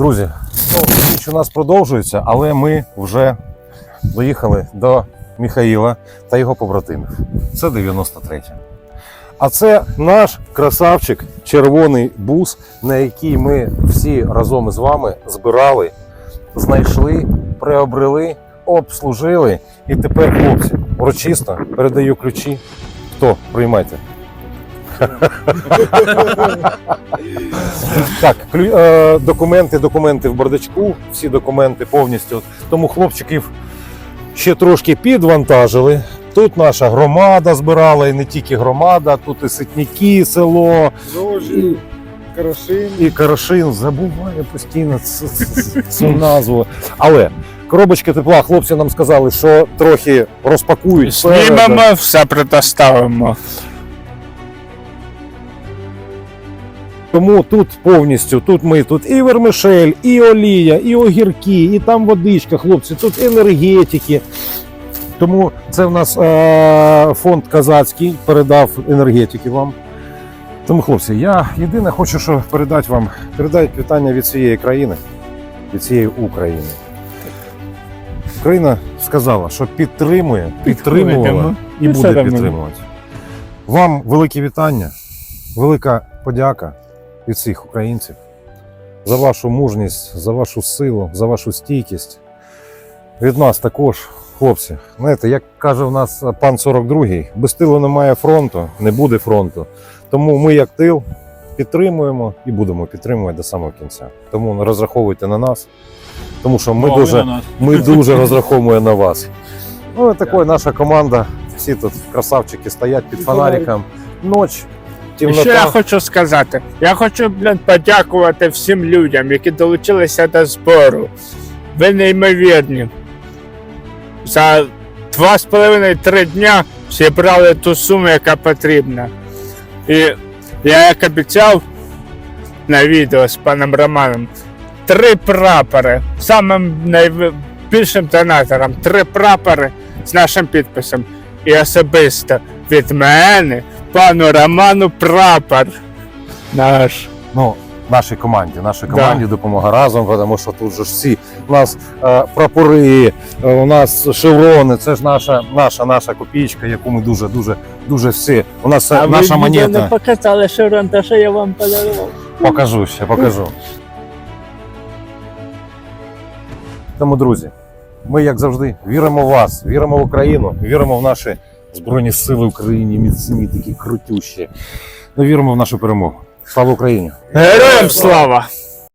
Друзі, ну, ніч у нас продовжується, але ми вже доїхали до Міхаїла та його побратимів. Це 93. А це наш красавчик, червоний бус, на який ми всі разом із вами збирали, знайшли, приобрели, обслужили. І тепер, хлопці, урочисто передаю ключі. Хто? Приймайте. Так, клю- е, документи, документи в бардачку, всі документи повністю. Тому хлопчиків ще трошки підвантажили. Тут наша громада збирала, і не тільки громада, тут і ситніки, село, Зожі, Карашин. і Карашин. Забуваю постійно цю назву. Але коробочки тепла, хлопці нам сказали, що трохи розпакують. Знімемо, все предоставимо. Тому тут повністю, тут ми, тут і вермишель, і олія, і огірки, і там водичка, хлопці, тут енергетики. Тому це в нас е- фонд казацький передав енергетики вам. Тому, хлопці, я єдине хочу, що передати вам, передати вітання від цієї країни, від цієї України. Україна сказала, що підтримує, підтримувала і І буде підтримувати. Вам велике вітання, велика подяка від всіх українців за вашу мужність, за вашу силу, за вашу стійкість. Від нас також, хлопці. Знаєте, як каже в нас пан 42-й, без тилу немає фронту, не буде фронту. Тому ми, як тил, підтримуємо і будемо підтримувати до самого кінця. Тому розраховуйте на нас, тому що ми дуже, ми дуже розраховуємо на вас. Ну, і такою наша команда. Всі тут красавчики стоять під фонариком. І що я хочу сказати? Я хочу, блін, подякувати всім людям, які долучилися до збору. Ви неймовірні. За два з половиною три дня зібрали ту суму, яка потрібна. І я як обіцяв на відео з паном Романом, три прапори самим найбільшим донатором, три прапори з нашим підписом. І особисто від мене пану Роману прапор наш. ну, нашій команді. Нашій Да. команді допомога разом, тому що тут же ж всі у нас е, прапори, е, у нас шеврони. Це ж наша, наша, наша копійка, яку ми дуже, дуже, дуже всі. У нас е, наша ви відео не монета. показали шеврон, те, що я вам подарував. Покажу ще, покажу. Тому, друзі, ми, як завжди, віримо в вас, віримо в Україну, віримо в наші Збройні Сили України, міцні, такі крутющі. Ми віримо в нашу перемогу. Слава Україні! Героям слава!